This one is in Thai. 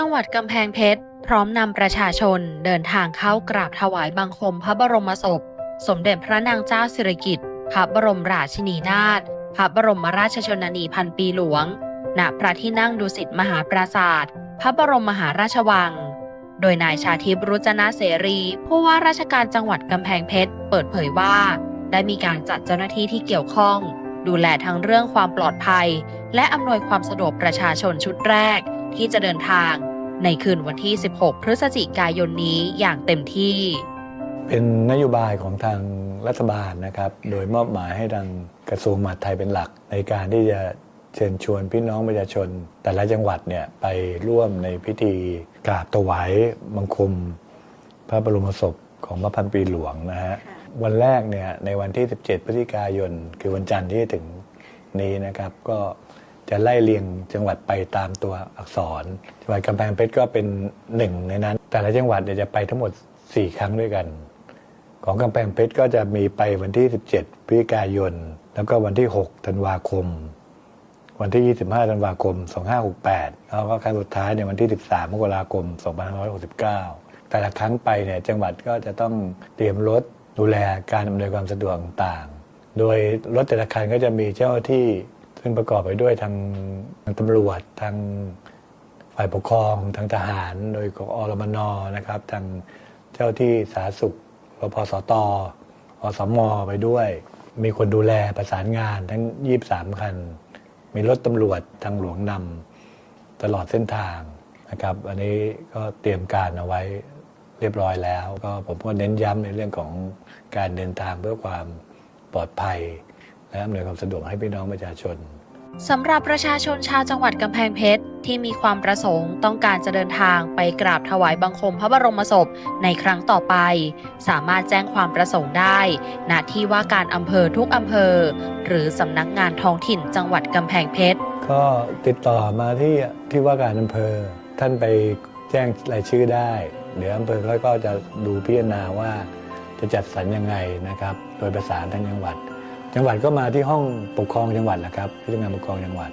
จังหวัดกำแพงเพชร พร้อมนำประชาชนเดินทางเข้ากราบถวายบังคมพระบรมศพ สมเด็จพระนางเจ้าสิริกิติ์พระบรมราชินีนาถพระบรมราชชนนีพันปีหลวง ณ พระที่นั่งดุสิตมหาปราศาสตร์พระบรมมหาราชวัง โดยนายชาทิพรุจนะเสรี ผู้ว่าราชการจังหวัดกำแพงเพชร เปิดเผยว่า ได้มีการจัดเจ้าหน้าที่ที่เกี่ยวข้อง ดูแลทั้งเรื่องความปลอดภัย และอำนวยความสะดวกประชาชนชุดแรก ที่จะเดินทาง ในคืนวันที่ 16 พฤศจิกายนนี้อย่างเต็มที่ เป็นนโยบายของทางรัฐบาลนะครับ โดยมอบหมายให้ทางกระทรวงมหาดไทยเป็นหลัก ในการที่จะเชิญชวนพี่น้องประชาชน แต่ละจังหวัดเนี่ยไปร่วมในพิธีกราบถวายบังคม พระบรมศพของพระพันปีหลวงนะฮะวันแรกเนี่ยในวันที่ 17 พฤศจิกายน คือวันจันทร์ที่จะถึงนี้นะครับ ก็ จะไล่เรียงจังหวัดไปตามตัวอักษร จังหวัดกำแพงเพชรก็เป็นหนึ่งในนั้น แต่ละจังหวัดเนี่ยจะไปทั้งหมด 4 ครั้งด้วยกัน ของกำแพงเพชรก็จะมีไปวันที่ 17 พฤศจิกายน แล้วก็วันที่ 6 ธันวาคม วันที่ 25 ธันวาคม 2568 แล้วก็ครั้งสุดท้ายในวันที่ 13 มกราคม 2569 แต่ละครั้งไปเนี่ยจังหวัดก็จะต้องเตรียมรถดูแลการอำนวยความสะดวกต่าง โดยรถแต่ละคันก็จะมีเจ้าที่ ซึ่งประกอบไปด้วยทางทางตำรวจทางฝ่ายปกครองทางทหารโดยของอรมนนะครับทางเจ้าที่สาธารณสุขรพสตอสมไปด้วย มีคนดูแลประสานงานทั้ง 23 คัน มีรถตำรวจทางหลวงนำตลอดเส้นทางนะครับ อันนี้ก็เตรียมการเอาไว้เรียบร้อยแล้ว ก็ผมก็เน้นย้ำในเรื่องของการเดินทางเพื่อความปลอดภัย และอำนวยความสะดวกให้พี่น้องประชาชนสำหรับประชาชนชาวจังหวัดกำแพงเพชร ที่มีความประสงค์ต้องการจะเดินทางไปกราบถวายบังคมพระบรมศพในครั้งต่อไป สามารถแจ้งความประสงค์ได้ณที่ว่าการอำเภอทุกอำเภอ หรือสำนักงานท้องถิ่นจังหวัดกำแพงเพชร ก็ติดต่อมาที่ที่ว่าการอำเภอ ท่านไปแจ้งรายชื่อได้ เดี๋ยวอำเภอเขาก็จะดูพิจารณาว่า จะจัดสรรยังไงนะครับ โดยประสานทางจังหวัด จังหวัดก็มาที่ห้องปกครองจังหวัดแหละครับที่ทำงานปกครองจังหวัด